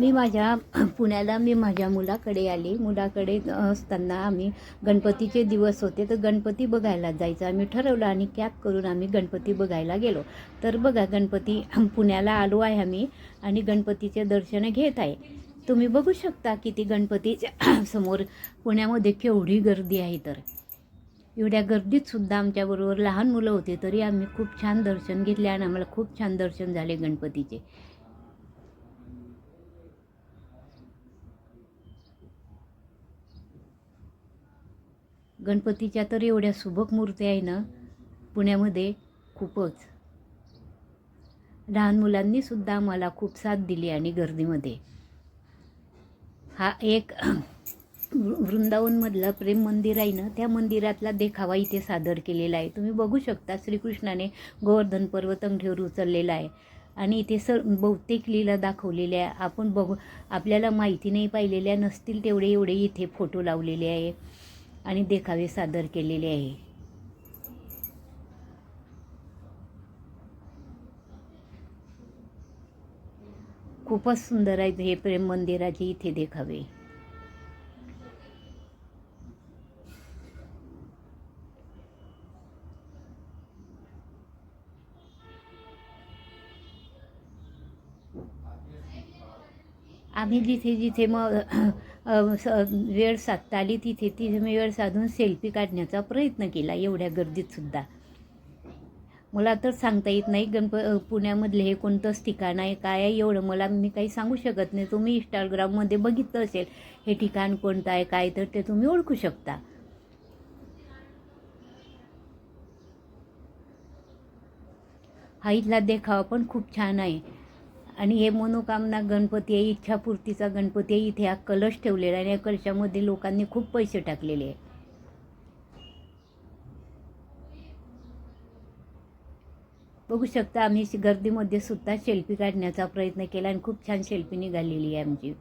मी माझ्या पुण्याला मी माझ्या मुलाकडे आली. मुलाकडे असताना आम्ही गणपतीचे दिवस होते. तर गणपती बघायला जायचं. आम्ही ठरवलं आणि कॅब करून आम्ही गणपती बघायला गेलो. तर बघा गणपती पुण्याला आलो आहे आम्ही आणि गणपतीचे दर्शन घेत आहे. तुम्ही बघू शकता किती गणपतीच्या समोर पुण्यामध्ये केवढी गर्दी आहे तर. एवढ्या गर्दीतसुद्धा आमच्याबरोबर लहान मुलं होते तरी आम्ही खूप छान दर्शन घेतले आणि आम्हाला खूप छान दर्शन झाले गणपतीचे. गणपतीच्या तर एवढ्या सुबक मूर्ती आहे ना पुण्यामध्ये खूपच. लहान मुलांनी सुद्धा आम्हाला खूप साथ दिली आणि गर्दीमध्ये. हा एक वृ- वृंदावनमधलं प्रेम मंदिर आहे ना त्या मंदिरातला देखावा इथे सादर केलेला आहे. तुम्ही बघू शकता श्रीकृष्णाने गोवर्धन पर्वत अंगठेवर उचललेला आहे. आणि इथे सर बहुतेक लीला दाखवलेल्या आहे. आपण बघू आपल्याला माहिती नाही पाहिलेल्या नसतील तेवढे एवढे इथे फोटो लावलेले आहे. आणि देखावे सादर केलेले आहे. खूपच सुंदर आहेत हे प्रेम मंदिराचे इथे देखावे. आम्ही जिथे जिथे मग स- वेळ साधता आली तिथे तिथे मी वेळ साधून सेल्फी काढण्याचा प्रयत्न केला एवढ्या गर्दीतसुद्धा मला तर सांगता येत नाही गणप पुण्यामधले हे कोणतंच ठिकाण आहे काय आहे एवढं मला मी काही सांगू शकत नाही. तुम्ही इंस्टाग्राममध्ये बघितलं असेल हे ठिकाण कोणतं आहे काय तर ते तुम्ही ओळखू शकता. हा इथला देखावा पण खूप छान आहे. आणि हे मनोकामना गणपती आहे इच्छापूर्तीचा गणपती आहे इथे हा कलश ठेवलेला आहे आणि या कलशामध्ये लोकांनी खूप पैसे टाकलेले आहे. बघू शकता आम्ही गर्दीमध्ये सुद्धा सेल्फी काढण्याचा प्रयत्न केला आणि खूप छान सेल्फी निघालेली आहे आमची.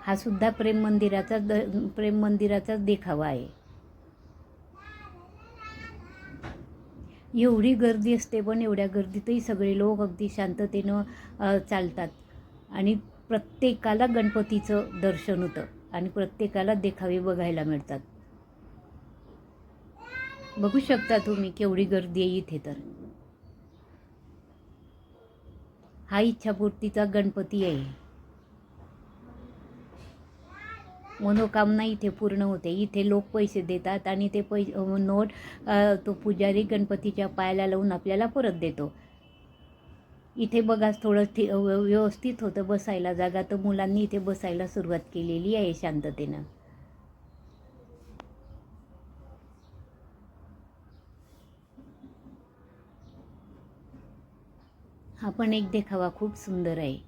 हा सुद्धा प्रेम मंदिराचा द प्रेम मंदिराचाच देखावा आहे. एवढी गर्दी असते पण एवढ्या गर्दीतही सगळे लोक अगदी शांततेनं चालतात. आणि प्रत्येकाला गणपतीचं दर्शन होतं आणि प्रत्येकाला देखावे बघायला मिळतात. बघू शकता तुम्ही केवढी गर्दी आहे इथे तर. हा इच्छापूर्तीचा गणपती आहे. मनोकामना इथे पूर्ण होते. इथे लोक पैसे देतात आणि ते पै नोट तो पुजारी गणपतीच्या पायाला लावून आपल्याला परत देतो. इथे बघा थोडं थि व्य- व्यवस्थित होतं बसायला जागा. तर मुलांनी इथे बसायला सुरुवात केलेली आहे शांततेनं. हा पण एक देखावा खूप सुंदर आहे.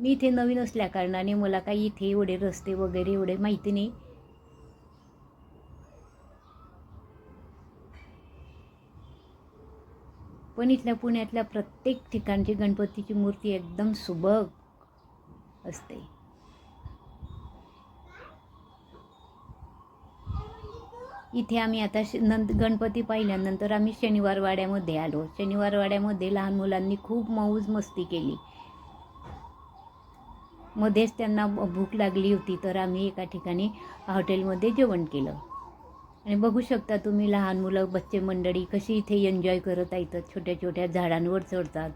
मी इथे नवीन असल्या कारणाने मला काही इथे एवढे रस्ते वगैरे एवढे माहिती नाही. पण इथल्या पुण्यातल्या प्रत्येक ठिकाणची गणपतीची मूर्ती एकदम सुबक असते. इथे आम्ही आता श नंत गणपती पाहिल्यानंतर आम्ही शनिवारवाड्यामध्ये आलो. शनिवारवाड्यामध्ये लहान मुलांनी खूप मौज मस्ती केली. मध्येच त्यांना भूक लागली होती तर आम्ही एका ठिकाणी हॉटेलमध्ये जेवण केलं. आणि बघू शकता तुम्ही लहान मुलं बच्चे मंडळी कशी इथे एन्जॉय करत आहेत छोट्या छोट्या झाडांवर चढतात.